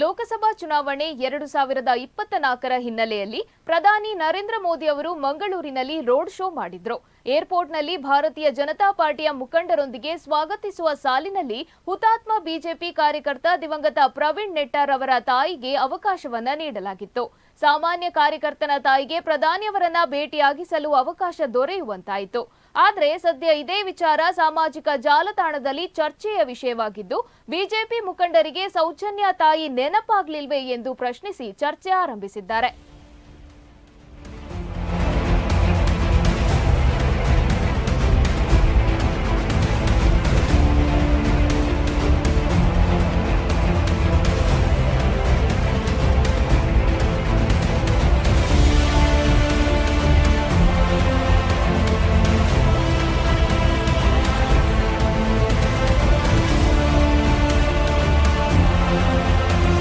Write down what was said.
ಲೋಕಸಭಾ ಚುನಾವಣೆ ಎರಡು ಸಾವಿರದ ಇಪ್ಪತ್ತ ನಾಲ್ಕರ ಹಿನ್ನೆಲೆಯಲ್ಲಿ ಪ್ರಧಾನಿ ನರೇಂದ್ರ ಮೋದಿ ಅವರು ಮಂಗಳೂರಿನಲ್ಲಿ ರೋಡ್ ಶೋ ಮಾಡಿದ್ರು. ಏರ್ಪೋರ್ಟ್ನಲ್ಲಿ ಭಾರತೀಯ ಜನತಾ ಪಾರ್ಟಿಯ ಮುಖಂಡರೊಂದಿಗೆ ಸ್ವಾಗತಿಸುವ ಸಾಲಿನಲ್ಲಿ ಹುತಾತ್ಮ ಬಿಜೆಪಿ ಕಾರ್ಯಕರ್ತ ದಿವಂಗತ ಪ್ರವೀಣ್ ನೆಟ್ಟಾರ್ ಅವರ ತಾಯಿಗೆ ಅವಕಾಶವನ್ನ ನೀಡಲಾಗಿತ್ತು. ಸಾಮಾನ್ಯ ಕಾರ್ಯಕರ್ತನ ತಾಯಿಗೆ ಪ್ರಧಾನಿಯವರನ್ನ ಭೇಟಿಯಾಗಿಸಲು ಅವಕಾಶ ದೊರೆಯುವಂತಾಯಿತು. ಆದರೆ ಸದ್ಯ ಇದೇ ವಿಚಾರ ಸಾಮಾಜಿಕ ಜಾಲತಾಣದಲ್ಲಿ ಚರ್ಚೆಯ ವಿಷಯವಾಗಿದ್ದು, ಬಿಜೆಪಿ ಮುಖಂಡರಿಗೆ ಸೌಜನ್ಯ ತಾಯಿ ನೆನಪಾಗ್ಲಿಲ್ವೇ ಎಂದು ಪ್ರಶ್ನಿಸಿ ಚರ್ಚೆ ಆರಂಭಿಸಿದ್ದಾರೆ